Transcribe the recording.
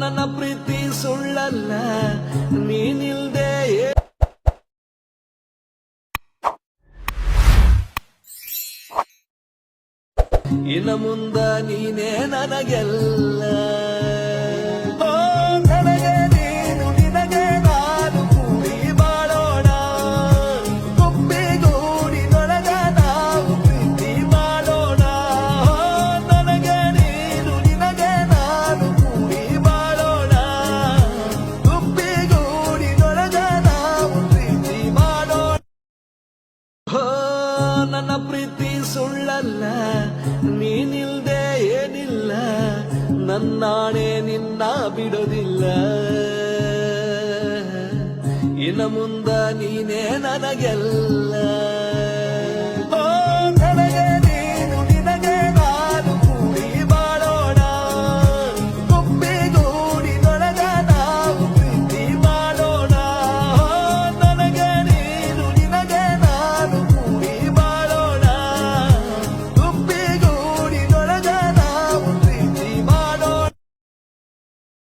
ನನ್ನ ಪ್ರೀತಿ ಸುಳ್ಳಲ್ಲ ನೀನಿಲ್ದೆ ಇನ್ನು ಮುಂದ ನೀನೇ ನನಗೆಲ್ಲ ನನ್ನ ಪ್ರೀತಿ ಸುಳ್ಳಲ್ಲ ನೀನಿಲ್ದೆ ಏನಿಲ್ಲ ನನ್ನಾಣೆ ನಿನ್ನ ಬಿಡೋದಿಲ್ಲ. ಇನ್ನು ಮುಂದ ನೀನೇ ನನಗೆಲ್ಲ.